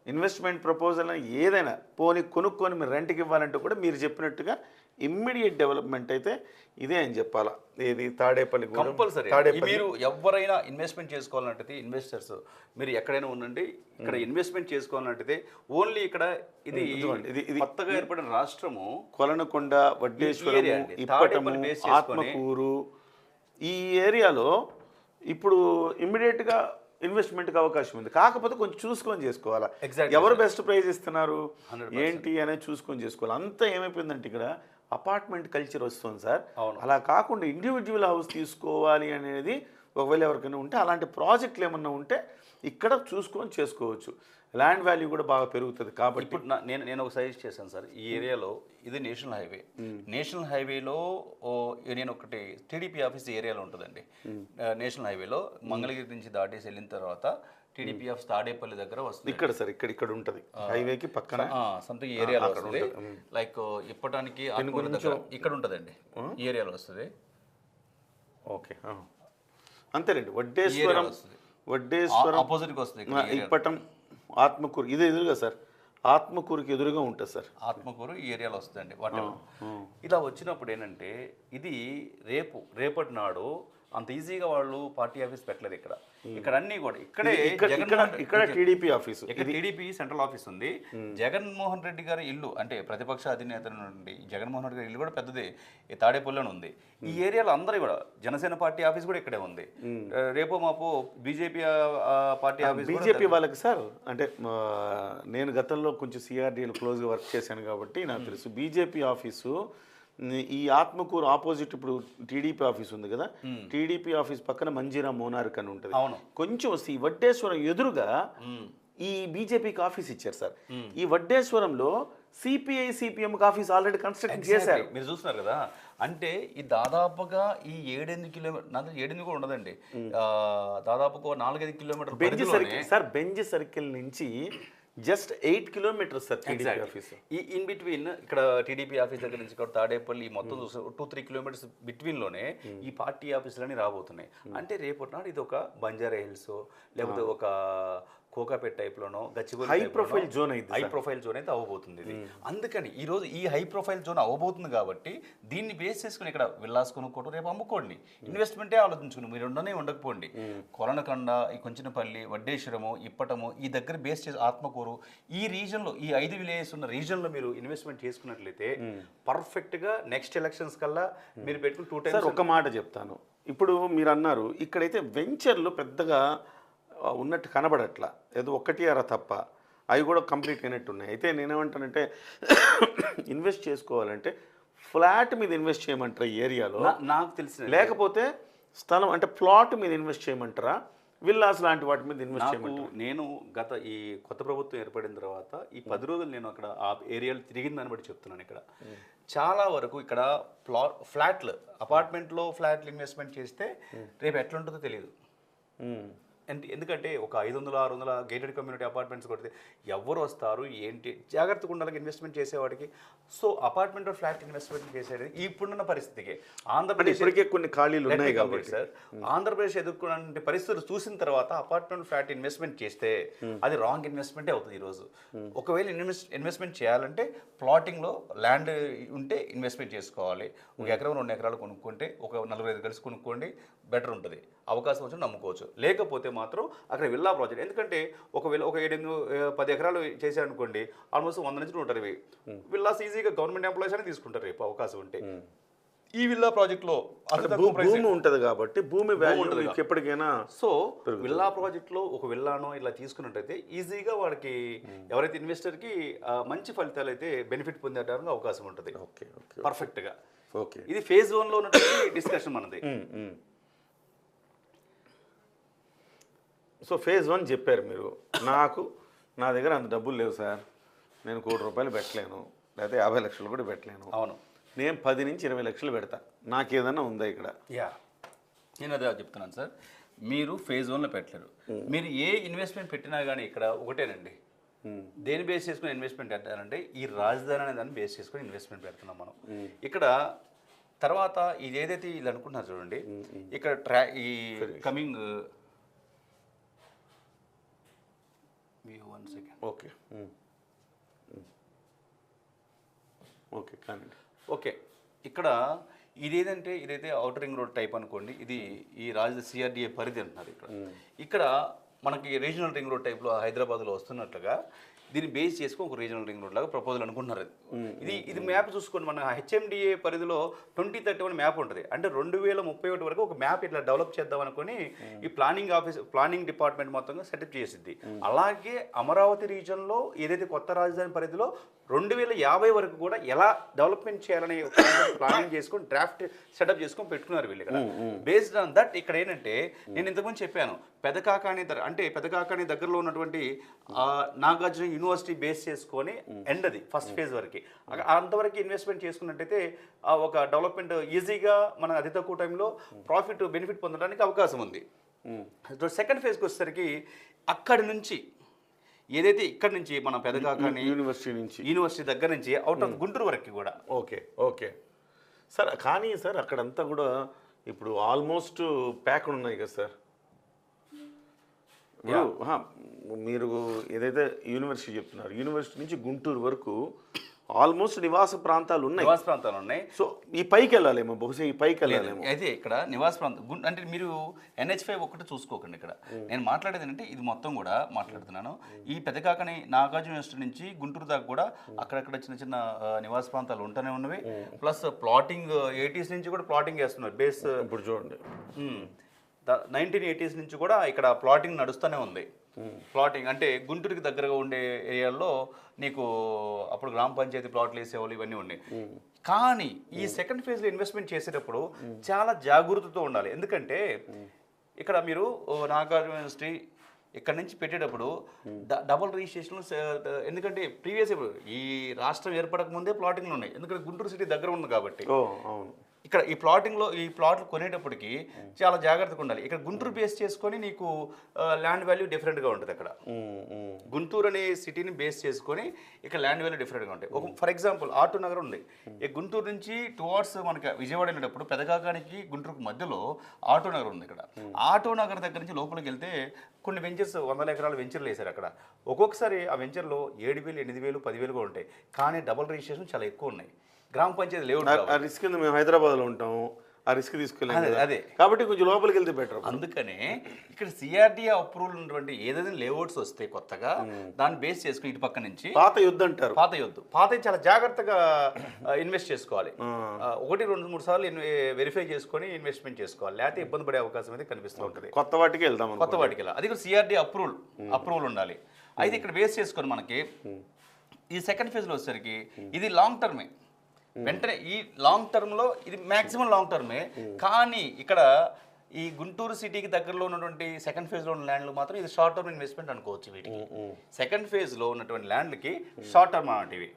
Speaker 1: ఇన్వెస్ట్మెంట్ ప్రపోజల్ ఏదైనా పోనీ కొనుక్కొని మీరు రెంట్కి ఇవ్వాలంటే కూడా మీరు చెప్పినట్టుగా ఇమ్మీడియట్ డెవలప్మెంట్ అయితే ఇదే అని చెప్పాలా. ఏది? తాడేపల్లి
Speaker 2: కంపల్సరీ. మీరు ఎవరైనా ఇన్వెస్ట్మెంట్ చేసుకోవాలంటే ఇన్వెస్టర్స్ మీరు ఎక్కడైనా ఉండండి ఇక్కడ ఇన్వెస్ట్మెంట్ చేసుకోవాలంటే ఓన్లీ ఇక్కడ ఇది
Speaker 1: ఇది- ఇది-
Speaker 2: కొత్తగా ఏర్పడిన రాష్ట్రము
Speaker 1: కొలనకొండ. ఇప్పటము ఆత్మకూరు ఈ ఏరియాలో ఇప్పుడు ఇమ్మీడియట్గా ఇన్వెస్ట్మెంట్కి అవకాశం ఉంది. కాకపోతే కొంచెం చూసుకొని చేసుకోవాలా.
Speaker 2: Exactly,
Speaker 1: ఎవరు బెస్ట్ ప్రైజ్ ఇస్తున్నారు?
Speaker 2: 100%.
Speaker 1: ఏంటి అనేది చూసుకొని చేసుకోవాలి. అంతా ఏమైపోయిందంటే ఇక్కడ అపార్ట్మెంట్ కల్చర్ వస్తుంది సార్. అలా కాకుండా ఇండివిజువల్ హౌస్ తీసుకోవాలి అనేది ఒకవేళ ఎవరికైనా ఉంటే అలాంటి ప్రాజెక్టులు ఏమన్నా ఉంటే ఇక్కడ చూసుకొని చేసుకోవచ్చు. ల్యాండ్ వాల్యూ కూడా బాగా పెరుగుతుంది కాబట్టి
Speaker 2: నేను నేను ఒక సజెస్ట్ చేశాను సార్. ఈ ఏరియాలో ఇది నేషనల్ హైవే. నేషనల్ హైవేలో నేను ఒకటి టీడీపీ ఆఫీస్ ఏరియాలో ఉంటుందండి. నేషనల్ హైవేలో మంగళగిరి నుంచి దాటేసి వెళ్ళిన తర్వాత టీడీపీ ఆఫీస్ తాడేపల్లి దగ్గర వస్తుంది.
Speaker 1: ఇక్కడ సార్ ఇక్కడ ఇక్కడ ఉంటుంది. హైవేకి పక్కన.
Speaker 2: సంథింగ్ ఏరియాలో వస్తుంది. లైక్ ఇప్పటానికి ఇక్కడ ఉంటుందండి. ఈ ఏరియాలో వస్తుంది.
Speaker 1: ఓకే. అంతేనండి వడ్డేశ్వరం. వడ్డేశ్వరం
Speaker 2: ఆపోజిట్కి వస్తుంది
Speaker 1: ఇప్పటం ఆత్మకూరు ఇది ఎదురుగా సార్. ఆత్మకూరుకి ఎదురుగా ఉంటుంది సార్.
Speaker 2: ఆత్మకూరు ఈ ఏరియాలో వస్తుందండి వాటి ఇలా వచ్చినప్పుడు ఏంటంటే ఇది రేపు రేపటి నాడు అంత ఈజీగా వాళ్ళు పార్టీ ఆఫీస్ పెట్టలేదు ఇక్కడ. ఇక్కడ అన్ని కూడా. ఇక్కడే
Speaker 1: ఇక్కడ టీడీపీ ఆఫీసు.
Speaker 2: ఇక్కడ టీడీపీ సెంట్రల్ ఆఫీస్ ఉంది. జగన్మోహన్ రెడ్డి గారి ఇల్లు అంటే ప్రతిపక్ష అధినేత నుండి జగన్మోహన్ రెడ్డి గారి ఇల్లు కూడా పెద్దది. ఈ తాడేపల్లిలోనే ఉంది. ఈ ఏరియాలో అందరూ కూడా జనసేన పార్టీ ఆఫీస్ కూడా ఇక్కడే ఉంది. రేపు మాపు బీజేపీ పార్టీ ఆఫీస్
Speaker 1: బీజేపీ వాళ్ళకి సార్ అంటే నేను గతంలో కొంచెం సిఆర్డీఎల్ క్లోజ్గా వర్క్ చేశాను కాబట్టి నాకు తెలుసు. బీజేపీ ఆఫీసు ఈ ఆత్మకూరు ఆపోజిట్ ఇప్పుడు టీడీపీ ఆఫీస్ ఉంది కదా? టీడీపీ ఆఫీస్ పక్కన మంజీరా మోనార్క్ అని ఉంటుంది.
Speaker 2: అవును.
Speaker 1: కొంచెం వస్తే ఈ వడ్డేశ్వరం ఎదురుగా. ఈ బీజేపీకి ఆఫీస్ ఇచ్చారు సార్. ఈ వడ్డేశ్వరంలో సిపిఐ సిపిఎంకి ఆఫీస్ ఆల్రెడీ కన్స్ట్రక్ట్ చేశారు.
Speaker 2: మీరు చూస్తున్నారు కదా? అంటే ఈ దాదాపుగా ఈ ఏడెనిమిది కిలోమీటర్ నాకు ఏడెనిమిది కూడా ఉండదండి. దాదాపుగా నాలుగైదు kilometre
Speaker 1: Benz circle sir Benz circle నుంచి just eight kilometres sir TDP office.
Speaker 2: ఈ ఇన్ బిట్వీన్ ఇక్కడ టీడీపీ ఆఫీస్ దగ్గర నుంచి ఇక్కడ తాడేపల్లి మొత్తం చూస్తే టూ త్రీ కిలోమీటర్స్ బిట్వీన్లోనే ఈ పార్టీ ఆఫీసులన్నీ రాబోతున్నాయి. అంటే రేపటి నాడు ఇది ఒక బంజారా హిల్స్ లేకపోతే ఒక కోకాపేట్ టైప్ లోనో గచ్చిబౌలి లోనో
Speaker 1: profile zone అయింది
Speaker 2: హై ప్రొఫైల్ జోన్ అయితే అవ్వబోతుంది ఇది. అందుకని ఈ రోజు ఈ హై ప్రొఫైల్ జోన్ అవ్వబోతుంది కాబట్టి దీన్ని బేస్ చేసుకుని ఇక్కడ విల్లాస్ కొనుక్కోవడం రేపు అమ్ముకోండి. ఇన్వెస్ట్మెంటే ఆలోచించుకుని మీరు ఉండనే ఉండకపోండి. కొలనకొండ ఈ కొంచెనపల్లి వడ్డేశ్వరము ఇప్పటము ఈ దగ్గర బేస్ చేసి ఆత్మకూరు ఈ రీజన్లో ఈ ఐదు విలేజెస్ ఉన్న రీజన్లో మీరు ఇన్వెస్ట్మెంట్ చేసుకున్నట్లయితే పర్ఫెక్ట్గా నెక్స్ట్ ఎలక్షన్స్ కల్లా మీరు పెట్టుకుని టూ టైమ్స్
Speaker 1: ఒక మాట చెప్తాను. ఇప్పుడు మీరు అన్నారు ఇక్కడైతే వెంచర్లు పెద్దగా ఉన్నట్టు కనబడట్లా. ఏదో ఒకటి అర తప్ప. అవి కూడా కంప్లీట్ అయినట్టు ఉన్నాయి అయితే నేనేమంటానంటే ఇన్వెస్ట్ చేసుకోవాలంటే ఫ్లాట్ మీద ఇన్వెస్ట్ చేయమంటారా ఈ ఏరియాలో?
Speaker 2: నాకు తెలిసిన
Speaker 1: లేకపోతే స్థలం అంటే ప్లాట్ మీద ఇన్వెస్ట్ చేయమంటారా? విల్లాస్ లాంటి వాటి మీద ఇన్వెస్ట్ చేయమంటారా?
Speaker 2: నేను గత ఈ కొత్త ప్రభుత్వం ఏర్పడిన తర్వాత ఈ పది రోజులు నేను అక్కడ ఆ ఏరియాలో తిరిగిన దాన్ని బట్టి చెప్తున్నాను ఇక్కడ. చాలా వరకు ఇక్కడ ప్లా ఫ్లాట్లు అపార్ట్మెంట్లో ఫ్లాట్లు ఇన్వెస్ట్మెంట్ చేస్తే రేపు ఎట్లుంటుందో తెలియదు. అంటే ఎందుకంటే ఒక ఐదు వందల ఆరు వందల గేటెడ్ కమ్యూనిటీ అపార్ట్మెంట్స్ కొడితే ఎవరు వస్తారు ఏంటి? జాగ్రత్తగా ఉండాలి ఇన్వెస్ట్మెంట్ చేసేవాడికి. సో అపార్ట్మెంట్ ఫ్లాట్ ఇన్వెస్ట్మెంట్ చేసేది ఇప్పుడున్న పరిస్థితికి. ఆంధ్రప్రదేశ్
Speaker 1: ఇప్పటికే కొన్ని ఖాళీలు ఉన్నాయి కాబట్టి.
Speaker 2: సార్ ఆంధ్రప్రదేశ్ ఎదుర్కొనే పరిస్థితులు చూసిన తర్వాత అపార్ట్మెంట్ ఫ్లాట్ ఇన్వెస్ట్మెంట్ చేస్తే అది రాంగ్ ఇన్వెస్ట్మెంటే అవుతుంది ఈరోజు. ఒకవేళ ఇన్వెస్ట్ ఇన్వెస్ట్మెంట్ చేయాలంటే ప్లాటింగ్లో ల్యాండ్ ఉంటే ఇన్వెస్ట్మెంట్ చేసుకోవాలి. ఒక ఎకరం రెండు ఎకరాలు కొనుక్కుంటే ఒక నలుగురు ఐదు కలిసి కొనుక్కోండి. బెటర్ ఉంటుంది. అవకాశం వచ్చి నమ్ముకోవచ్చు. లేకపోతే మాత్రం అక్కడ విల్లా ప్రాజెక్ట్. ఎందుకంటే ఒకవేళ ఒక ఏడు పది ఎకరాలు చేశారనుకోండి ఆల్మోస్ట్ వంద నుంచి నూట ఇరవై విల్లాస్ ఈజీగా గవర్నమెంట్ ఎంప్లాయీస్ అని తీసుకుంటారు రేపు అవకాశం ఉంటే. ఈ విల్లా ప్రాజెక్ట్లో
Speaker 1: భూమి ఉంటది కాబట్టి భూమి ఎప్పటికైనా
Speaker 2: సో విల్లా ప్రాజెక్ట్లో ఒక విల్లానో ఇలా తీసుకున్నట్టయితే ఈజీగా వాడికి ఎవరైతే ఇన్వెస్టర్కి మంచి ఫలితాలు అయితే బెనిఫిట్ పొందేటానికి అవకాశం ఉంటుంది.
Speaker 1: ఓకే ఓకే
Speaker 2: పర్ఫెక్ట్గా.
Speaker 1: ఓకే.
Speaker 2: ఇది ఫేజ్ వన్లో ఉన్నటువంటి డిస్కషన్ మనది.
Speaker 1: సో ఫేజ్ వన్ చెప్పారు మీరు. నాకు నా దగ్గర అంత డబ్బులు లేవు సార్. నేను కోటి రూపాయలు పెట్టలేను. లేకపోతే యాభై లక్షలు కూడా పెట్టలేను.
Speaker 2: అవును.
Speaker 1: నేను పది నుంచి ఇరవై లక్షలు పెడతా. నాకు ఏదైనా ఉందా ఇక్కడ?
Speaker 2: యా. నేను అదే చెప్తున్నాను సార్. మీరు ఫేజ్ వన్లో పెట్టలేరు. మీరు ఏ ఇన్వెస్ట్మెంట్ పెట్టినా కానీ ఇక్కడ ఒకటేనండి. దేని బేస్ చేసుకుని ఇన్వెస్ట్మెంట్ పెట్టారంటే ఈ రాజధాని అనే దాన్ని బేస్ చేసుకుని ఇన్వెస్ట్మెంట్ పెడుతున్నాం మనం. ఇక్కడ తర్వాత ఇది ఏదైతే వీళ్ళు అనుకుంటున్నారు చూడండి ఇక్కడ ట్రా ఈ coming one second
Speaker 1: okay. Okay కానీ
Speaker 2: ఓకే. ఇక్కడ ఇదేదంటే ఇదైతే అవుటర్ రింగ్ రోడ్ టైప్ అనుకోండి ఇది ఈ రాజ సిఆర్డిఏ పరిధి అంటున్నారు ఇక్కడ. ఇక్కడ మనకి రీజనల్ రింగ్ రోడ్ టైప్లో హైదరాబాద్లో వస్తున్నట్లుగా దీన్ని బేస్ చేసుకొని ఒక రీజనల్ రింగ్ రోడ్ లాగా ప్రపోజల్ అనుకుంటున్నారు అది. ఇది ఇది మ్యాప్ చూసుకోండి మన హెచ్ఎండిఏ పరిధిలో ట్వంటీ థర్టీ వన్ మ్యాప్ ఉంటుంది. అంటే రెండు వేల ముప్పై ఒకటి వరకు ఒక మ్యాప్ ఇట్లా డెవలప్ చేద్దాం అనుకుని ఈ ప్లానింగ్ ఆఫీస్ ప్లానింగ్ డిపార్ట్మెంట్ మొత్తంగా సెటప్ చేసింది అలాగే అమరావతి రీజన్లో ఏదైతే కొత్త రాజధాని పరిధిలో రెండు వేల యాభై వరకు కూడా ఎలా డెవలప్మెంట్ చేయాలనే ప్లానింగ్ చేసుకొని డ్రాఫ్ట్ సెటప్ చేసుకొని పెట్టుకున్నారు వీళ్ళు ఇక్కడ. బేస్డ్ ఆన్ దట్ ఇక్కడ ఏంటంటే నేను ఇంతకుముందు చెప్పాను పెదకాకాని దగ్గర అంటే పెదకాకాని దగ్గరలో ఉన్నటువంటి నాగార్జున యూనివర్సిటీ బేస్ చేసుకొని ఎండ్ అది ఫస్ట్ ఫేజ్ వరకు. అంతవరకు ఇన్వెస్ట్మెంట్ చేసుకున్నట్టయితే ఆ ఒక డెవలప్మెంట్ ఈజీగా మన అతి తక్కువ టైంలో ప్రాఫిట్ బెనిఫిట్ పొందడానికి అవకాశం ఉంది. సెకండ్ ఫేజ్కి వచ్చేసరికి అక్కడి నుంచి ఏదైతే ఇక్కడ నుంచి మన పెదకాకాని
Speaker 1: యూనివర్సిటీ నుంచి.
Speaker 2: యూనివర్సిటీ దగ్గర నుంచి అవుట్ ఆఫ్ గుంటూరు వరకు కూడా.
Speaker 1: Okay okay. సార్ కానీ సార్ అక్కడంతా కూడా ఇప్పుడు ఆల్మోస్ట్ ప్యాక్ ఉన్నాయి కదా సార్? మీరు ఏదైతే యూనివర్సిటీ చెప్తున్నారు యూనివర్సిటీ నుంచి గుంటూరు వరకు ఆల్మోస్ట్ నివాస ప్రాంతాలు ఉన్నాయి.
Speaker 2: నివాస ప్రాంతాలు ఉన్నాయి.
Speaker 1: సో ఈ పైకి వెళ్ళాలేమో బహుశా ఈ పైకి వెళ్ళాలేమో.
Speaker 2: అయితే ఇక్కడ నివాస ప్రాంతం గుం- అంటే మీరు ఎన్హెచ్ ఫైవ్ ఒకటి చూసుకోకండి ఇక్కడ. నేను మాట్లాడేది ఏంటంటే ఇది మొత్తం కూడా మాట్లాడుతున్నాను. ఈ పెదకాకని నాగార్జున యూనివర్సిటీ నుంచి గుంటూరు దాకా కూడా అక్కడక్కడ చిన్న చిన్న నివాస ప్రాంతాలు ఉంటూనే ఉన్నవి. ప్లస్ ప్లాటింగ్ ఎయిటీస్ నుంచి కూడా ప్లాటింగ్ చేస్తున్నారు బేస్.
Speaker 1: ఇప్పుడు చూడండి.
Speaker 2: నైన్టీన్ ఎయిటీస్ నుంచి కూడా ఇక్కడ ప్లాటింగ్ నడుస్తూనే ఉంది. ప్లాటింగ్ అంటే గుంటూరుకి దగ్గరగా ఉండే ఏరియాల్లో నీకు అప్పుడు గ్రామ పంచాయతీ ప్లాట్లు వేసేవాళ్ళు ఇవన్నీ ఉన్నాయి కానీ ఈ సెకండ్ ఫేజ్లో ఇన్వెస్ట్మెంట్ చేసేటప్పుడు చాలా జాగ్రత్తతో ఉండాలి. ఎందుకంటే ఇక్కడ మీరు ఓ, నాగార్జున యూనివర్సిటీ ఇక్కడ నుంచి పెట్టేటప్పుడు డబల్ డబుల్ రిజిస్ట్రేషన్ ఎందుకంటే ప్రీవియస్ ఈ రాష్ట్రం ఏర్పడక ముందే ప్లాటింగ్లు ఉన్నాయి. ఎందుకంటే గుంటూరు సిటీ దగ్గర ఉంది కాబట్టి.
Speaker 1: ఓ
Speaker 2: ఇక్కడ ఈ ప్లాటింగ్లో ఈ ప్లాట్లు కొనేటప్పటికి చాలా జాగ్రత్తగా ఉండాలి. ఇక్కడ గుంటూరు బేస్ చేసుకొని నీకు ల్యాండ్ వాల్యూ డిఫరెంట్గా ఉంటుంది అక్కడ. గుంటూరు అనే సిటీని బేస్ చేసుకొని ఇక్కడ ల్యాండ్ వాల్యూ డిఫరెంట్గా ఉంటాయి. ఒక ఫర్ ఎగ్జాంపుల్ ఆటో నగర్ ఉంది. ఈ గుంటూరు నుంచి టువార్డ్స్ మనకి విజయవాడ వెళ్ళేటప్పుడు పెదకాకానికి గుంటూరుకు మధ్యలో ఆటో నగర్ ఉంది ఇక్కడ. ఆటో నగర్ దగ్గర నుంచి లోపలికి వెళ్తే కొన్ని వెంచర్స్ వందల ఎకరాల వెంచర్లు వేశారు అక్కడ. ఒక్కొక్కసారి ఆ వెంచర్లో ఏడు వేలు ఎనిమిది వేలు పదివేలు కూడా ఉంటాయి. కానీ డబుల్ రిజిస్ట్రేషన్ చాలా ఎక్కువ ఉన్నాయి. గ్రామ పంచాయతీ లేవు
Speaker 1: ఆ- రిస్క్ మేము హైదరాబాద్లో ఉంటాము ఆ రిస్క్ తీసుకెళ్ళాం
Speaker 2: అదే.
Speaker 1: కాబట్టి కొంచెం లోపలికి వెళ్తే బెటర్
Speaker 2: అందుకనే ఇక్కడ సిఆర్డీఏ అప్రూవల్ ఉన్నటువంటి ఏదైనా లేఅవుట్స్ వస్తాయి కొత్తగా దాన్ని బేస్ చేసుకుని ఇటు పక్క నుంచి
Speaker 1: పాత యుద్ధ అంటారు.
Speaker 2: పాత యొద్దు పాత చాలా జాగ్రత్తగా ఇన్వెస్ట్ చేసుకోవాలి. ఒకటి రెండు మూడు సార్లు వెరిఫై చేసుకొని ఇన్వెస్ట్మెంట్ చేసుకోవాలి. లేకపోతే ఇబ్బంది పడే అవకాశం అయితే కనిపిస్తూ ఉంటుంది.
Speaker 1: కొత్త వాటికి వెళ్దాం
Speaker 2: కొత్త వాటికి వెళ్ళాలి. అది కూడా సిఆర్డీ అప్రూవల్ అప్రూవల్ ఉండాలి. అయితే ఇక్కడ బేస్ చేసుకొని మనకి ఈ సెకండ్ ఫేజ్లో వచ్చేసరికి ఇది లాంగ్ టర్మే వెంటనే ఈ లాంగ్ టర్మ్లో ఇది మ్యాక్సిమం లాంగ్ టర్మే కానీ ఇక్కడ ఈ గుంటూరు సిటీకి దగ్గరలో ఉన్నటువంటి సెకండ్ ఫేజ్లో ఉన్న ల్యాండ్లు మాత్రం ఇది షార్ట్ టర్మ్ ఇన్వెస్ట్మెంట్ అనుకోవచ్చు వీటికి. సెకండ్ ఫేజ్లో ఉన్నటువంటి ల్యాండ్లకి షార్ట్ టర్మ్ అనేటివి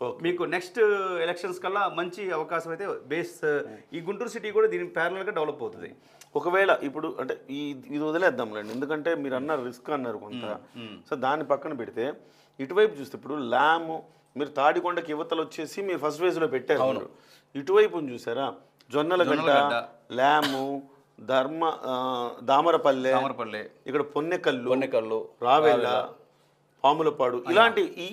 Speaker 1: ఓకే
Speaker 2: మీకు నెక్స్ట్ ఎలక్షన్స్ కల్లా మంచి అవకాశం అయితే బేస్ ఈ గుంటూరు సిటీ కూడా దీని ప్యారల్గా డెవలప్ అవుతుంది.
Speaker 1: ఒకవేళ ఇప్పుడు అంటే ఈ ఇది వదిలేద్దాంలేండి ఎందుకంటే మీరు అన్నారు రిస్క్ అన్నారు కొంత. సో దాన్ని పక్కన పెడితే ఇటువైపు చూస్తే ఇప్పుడు ల్యామ్ మీరు తాడికొండకి యువతలు వచ్చేసి మీరు ఫస్ట్ ఫేజ్లో పెట్టారు మీరు. ఇటువైపు చూసారా జొన్నలగడ్డ
Speaker 2: జొన్నలగడ్డ.
Speaker 1: ల్యాము ధర్మ దామరపల్లె
Speaker 2: తామరపల్లి
Speaker 1: ఇక్కడ పొన్నెకల్లు
Speaker 2: కొన్నెకల్లు
Speaker 1: రావెల్ల పాములపాడు ఇలాంటి ఈ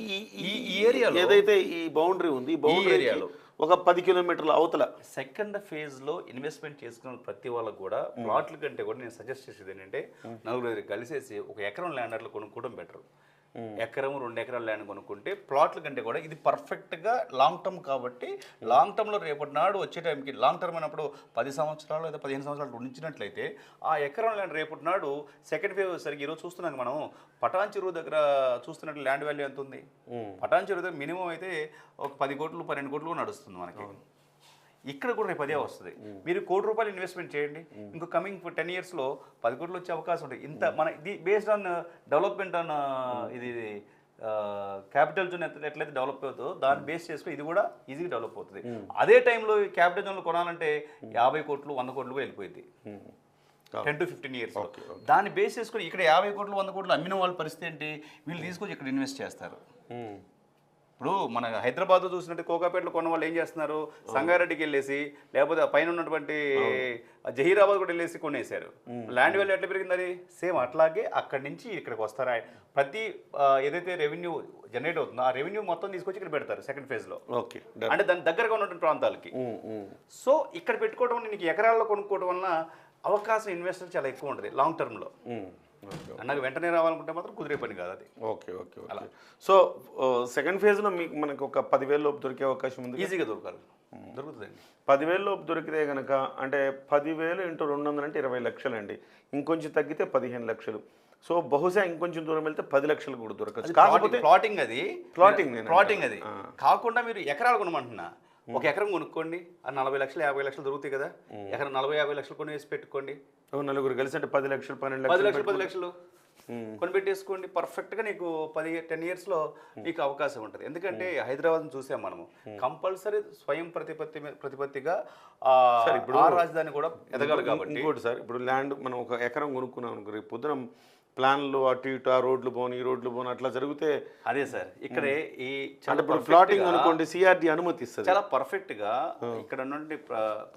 Speaker 1: ఈ
Speaker 2: ఏరియాలో-
Speaker 1: ఏదైతే ఈ బౌండరీ ఉంది ఈ బౌండరీ
Speaker 2: ఏరియాలో.
Speaker 1: ఒక పది కిలోమీటర్ల అవతల
Speaker 2: సెకండ్ ఫేజ్లో ఇన్వెస్ట్మెంట్ చేసుకున్న ప్రతి వాళ్ళకు కూడా ప్లాట్ల కంటే కూడా నేను సజెస్ట్ చేసేది ఏంటంటే నలుగురు కలిసేసి ఒక ఎకరం ల్యాండ్ అట్లా కొనుక్కోవడం బెటర్ ఎకరం రెండు ఎకరాల ల్యాండ్ కొనుక్కుంటే ప్లాట్ల కంటే కూడా ఇది పర్ఫెక్ట్గా లాంగ్ టర్మ్ కాబట్టి లాంగ్ టర్మ్లో రేపటి నాడు వచ్చే టైంకి లాంగ్ టర్మ్ అయినప్పుడు పది సంవత్సరాలు లేదా పదిహేను సంవత్సరాలు ఉంచినట్లయితే ఆ ఎకరం ల్యాండ్ రేపటి నాడు సెకండ్ ఫేజ్ వచ్చేసరికి ఈరోజు చూస్తున్నాం మనం. పటాన్ చెరువు దగ్గర చూస్తున్నట్టు ల్యాండ్ వాల్యూ ఎంత ఉంది పటాన్ చెరువు దగ్గర మినిమం అయితే ఒక పది కోట్లు పన్నెండు కోట్లు నడుస్తుంది మనకి. ఇక్కడ కూడా రేపు అదే వస్తుంది. మీరు కోటి రూపాయలు ఇన్వెస్ట్మెంట్ చేయండి. ఇంకో కమింగ్ టెన్ ఇయర్స్లో పది కోట్లు వచ్చే అవకాశం ఉంటుంది. ఇంత మన ఇది బేస్డ్ ఆన్ డెవలప్మెంట్ ఆన్ ఇది క్యాపిటల్ జోన్ ఎట్లయితే డెవలప్ అవుతుందో దాన్ని బేస్ చేసుకుని ఇది కూడా ఈజీగా డెవలప్ అవుతుంది. అదే టైంలో క్యాపిటల్ జోన్లో కొనాలంటే యాభై కోట్లు వంద కోట్లు కూడా వెళ్ళిపోయింది టెన్ టు ఫిఫ్టీన్ ఇయర్స్ దాన్ని బేస్ చేసుకుని ఇక్కడ యాభై కోట్లు వంద కోట్లు అమ్మిన వాళ్ళ పరిస్థితి ఏంటి? వీళ్ళు తీసుకొచ్చి ఇక్కడ ఇన్వెస్ట్ చేస్తారు. ఇప్పుడు మన హైదరాబాద్లో చూసినట్టు కోకాపేటలో కొన్న వాళ్ళు ఏం చేస్తున్నారు? సంగారెడ్డికి వెళ్ళేసి లేకపోతే పైన ఉన్నటువంటి జహీరాబాద్ కూడా వెళ్ళేసి కొనేశారు. ల్యాండ్ వాల్యూ ఎట్లా పెరిగింది అది? సేమ్ అట్లాగే అక్కడి నుంచి ఇక్కడికి వస్తారా? ప్రతి ఏదైతే రెవెన్యూ జనరేట్ అవుతుందో ఆ రెవెన్యూ మొత్తం తీసుకొచ్చి ఇక్కడ పెడతారు సెకండ్ ఫేజ్లో.
Speaker 1: ఓకే
Speaker 2: అంటే దాని దగ్గరగా ఉన్నటువంటి ప్రాంతాలకి. సో ఇక్కడ పెట్టుకోవడం నీకు ఎకరాల్లో కొనుక్కోవడం వల్ల అవకాశం ఇన్వెస్టర్ చాలా ఎక్కువ ఉంటుంది లాంగ్ టర్మ్లో అన్నగా వెంటనే రావాలనుకుంటే మాత్రం కుదిరే పని కాదు అది.
Speaker 1: Okay okay okay. So second ఫేజ్లో మీకు మనకు ఒక పదివేల లోపు దొరికే అవకాశం ఉంది
Speaker 2: ఈజీగా దొరకాలి. దొరుకుతుందండి.
Speaker 1: పదివేల లోపు దొరికితే కనుక అంటే పదివేలు ఇంటూ రెండు వందలు అంటే ఇరవై లక్షలు అండి ఇంకొంచెం తగ్గితే పదిహేను లక్షలు. సో బహుశా ఇంకొంచెం దూరం వెళ్తే పది లక్షలు కూడా కాకపోతే
Speaker 2: ప్లాటింగ్ అది.
Speaker 1: నేను
Speaker 2: ప్లాటింగ్ అది. కాకుండా మీరు ఎకరాలు కొనమంటున్నా. ఒక ఎకరం కొనుక్కోండి ఆ నలభై లక్షలు యాభై లక్షలు దొరుకుతాయి కదా. ఎకరం నలభై యాభై లక్షలు కొని వేసి పెట్టుకోండి
Speaker 1: నలుగురు కలిసి అంటే పది లక్షలు పన్నెండు
Speaker 2: పది
Speaker 1: లక్షలు
Speaker 2: లక్షలు పది లక్షలు కొనిపెట్టేసుకోండి. పర్ఫెక్ట్గా నీకు పది టెన్ ఇయర్స్లో నీకు అవకాశం ఉంటుంది. ఎందుకంటే హైదరాబాద్ చూసాం మనము. కంపల్సరీ స్వయం ప్రతిపత్తి ప్రతిపత్తిగా ఆ ఆ రాజధాని కూడా ఎదగాలి కాబట్టి.
Speaker 1: ఇంకోటి సార్ ఇప్పుడు ల్యాండ్ మనం ఒక ఎకరం కొనుక్కున్నాం అనుకో రేపు పొద్దున ప్లాన్లు అటు ఇటు ఆ రోడ్లు పోను ఈ రోడ్లు పోను అట్లా జరిగితే
Speaker 2: అదే సార్ ఇక్కడే ఈ
Speaker 1: అంటే ఇప్పుడు ప్లాటింగ్ అనుకోండి సిఆర్డి అనుమతిస్తుంది.
Speaker 2: చాలా పర్ఫెక్ట్గా ఇక్కడ నుండి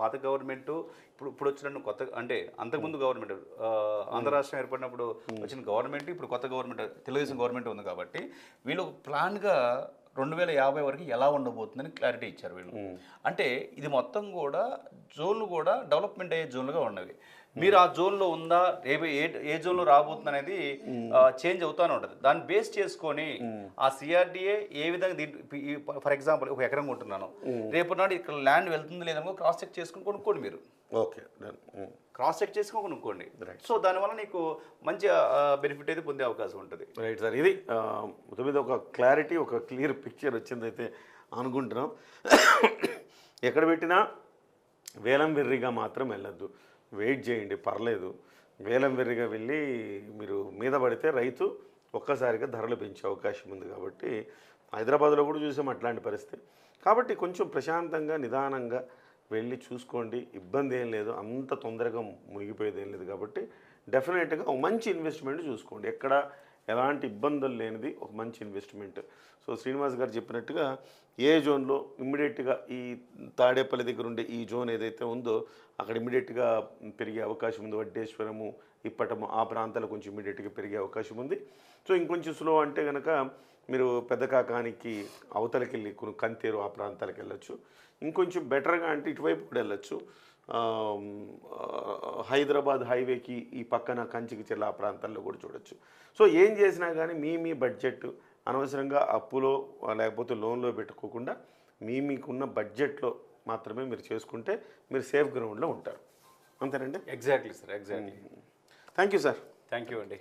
Speaker 2: పాత గవర్నమెంట్ ఇప్పుడు ఇప్పుడు వచ్చిన కొత్త అంటే అంతకుముందు గవర్నమెంట్ ఆంధ్ర రాష్ట్రం ఏర్పడినప్పుడు వచ్చిన గవర్నమెంట్ ఇప్పుడు కొత్త గవర్నమెంట్ తెలుగుదేశం గవర్నమెంట్ ఉంది కాబట్టి వీళ్ళు ఒక ప్లాన్గా రెండు వేల యాభై వరకు ఎలా ఉండబోతుందని క్లారిటీ ఇచ్చారు వీళ్ళు. అంటే ఇది మొత్తం కూడా జోన్లు కూడా డెవలప్మెంట్ అయ్యే జోన్లుగా ఉన్నవి. మీరు ఆ జోన్లో ఉందా? ఏ ఏ జోన్లో రాబోతుంది అనేది చేంజ్ అవుతానే ఉంటుంది. దాన్ని బేస్ చేసుకొని ఆ సిఆర్డిఏ ఏ విధంగా ఫర్ ఎగ్జాంపుల్ ఒక ఎకరం కొంటున్నాను రేపు నాడు ఇక్కడ ల్యాండ్ వెళ్తుంది లేదనుకో క్రాస్ చెక్ చేసుకుని కొనుక్కోండి మీరు.
Speaker 1: ఓకే
Speaker 2: క్రాస్ చెక్ చేసుకొని కొనుక్కోండి. సో దానివల్ల నీకు మంచి బెనిఫిట్ అయితే పొందే అవకాశం ఉంటుంది.
Speaker 1: రైట్ సార్ ఇది మొత్తం మీద ఒక క్లారిటీ ఒక క్లియర్ పిక్చర్ వచ్చిందైతే అనుకుంటున్నాం. ఎక్కడ పెట్టినా వేలం వెర్రిగా మాత్రం వెళ్ళొద్దు. వెయిట్ చేయండి పర్లేదు. వేలం వెర్రిగా వెళ్ళి మీరు మీద పడితే రైతు ఒక్కసారిగా ధరలు పెంచే అవకాశం ఉంది కాబట్టి హైదరాబాద్లో కూడా చూసాం అట్లాంటి పరిస్థితి. కాబట్టి కొంచెం ప్రశాంతంగా నిదానంగా వెళ్ళి చూసుకోండి. ఇబ్బంది ఏం లేదు. అంత తొందరగా మునిగిపోయేది ఏం లేదు కాబట్టి డెఫినెట్గా ఒక మంచి ఇన్వెస్ట్మెంట్ చూసుకోండి. ఎక్కడ ఎలాంటి ఇబ్బందులు లేనిది ఒక మంచి ఇన్వెస్ట్మెంట్ సో శ్రీనివాస్ గారు చెప్పినట్టుగా ఏ జోన్లో ఇమ్మీడియట్గా ఈ తాడేపల్లి దగ్గర ఉండే ఈ జోన్ ఏదైతే ఉందో అక్కడ ఇమ్మీడియట్గా పెరిగే అవకాశం ఉంది. వడ్డేశ్వరము ఇప్పటము ఆ ప్రాంతాలు కొంచెం ఇమ్మీడియట్గా పెరిగే అవకాశం ఉంది. సో ఇంకొంచెం స్లో అంటే కనుక మీరు పెద్ద కాకానికి అవతలకి వెళ్ళి కొన్ని కంతేరు ఆ ప్రాంతాలకు వెళ్ళొచ్చు. ఇంకొంచెం బెటర్గా అంటే ఇటువైపు కూడా వెళ్ళొచ్చు. హైదరాబాద్ హైవేకి ఈ పక్కన కంచికి చెల్ల ఆ ప్రాంతాల్లో కూడా చూడొచ్చు. సో ఏం చేసినా కానీ మీ మీ బడ్జెట్ అనవసరంగా అప్పులో లేకపోతే లోన్లో పెట్టుకోకుండా మీ మీకున్న బడ్జెట్లో మాత్రమే మీరు చేసుకుంటే మీరు సేఫ్ గ్రౌండ్లో ఉంటారు. అంతేనండి?
Speaker 2: Exactly sir exactly
Speaker 1: thank you sir.
Speaker 2: Thank you అండి.